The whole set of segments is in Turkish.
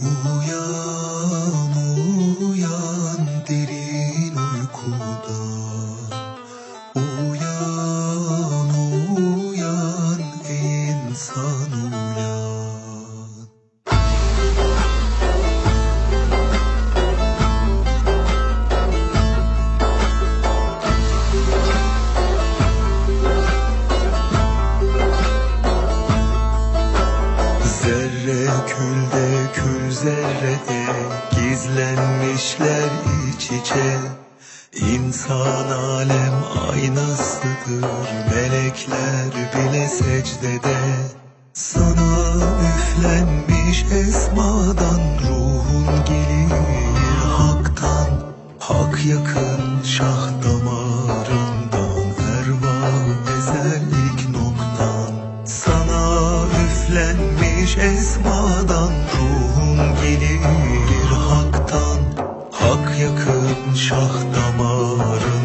无忧。Zerre külde kül zerrede Gizlenmişler iç içe. İnsan alem aynasıdır Melekler bile secdede. Sana üflenmiş esmadan Ruhun gelir haktan. Hak yakın şah damarından Ervah ezellik noktan. Sana üflenmiş esmadan Ruhun gelir haktan. Hak yakın şah damarından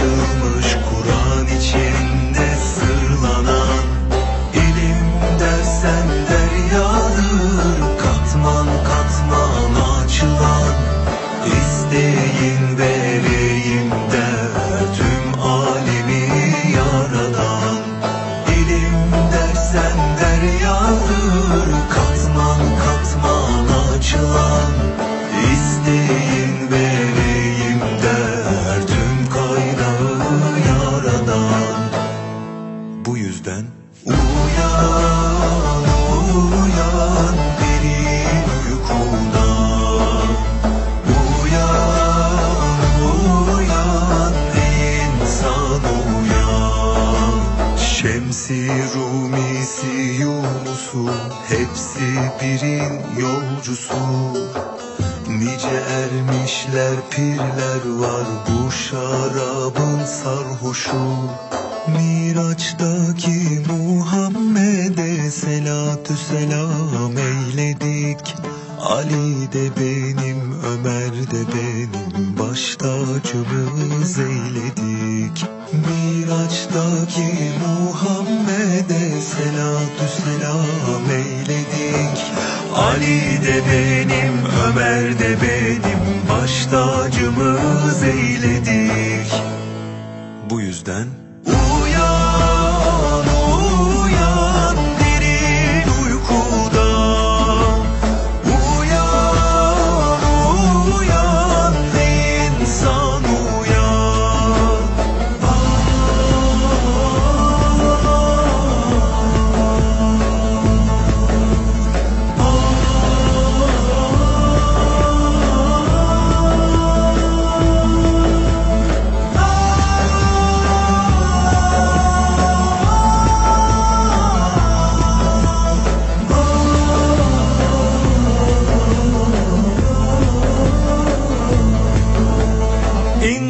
açılmış Kur'an içinde sırlanan İlim dersen deryadır katman katman açılan. İsteyin vereyim der tüm alemi yaradan. İlim dersen Şemsi Rumisi Yunus'u hepsi birin yolcusu. Nice ermişler pirler var bu şarabın sarhoşu. Miraç'taki Muhammed'e selatü selam eyledik. Ali de benim, Ömer de benim Baş tacımız eyledik Miraç'taki Muhammed'e selatü selam eyledik. Ali de benim, Ömer de benim Baş tacımız eyledik. Bu yüzden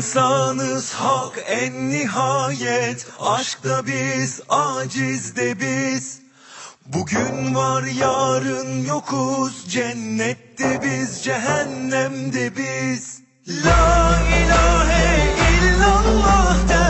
İnsanız hak en nihayet Aşkta biz, acizde biz. Bugün var yarın yokuz Cennette biz, cehennemde biz. La ilahe illallah der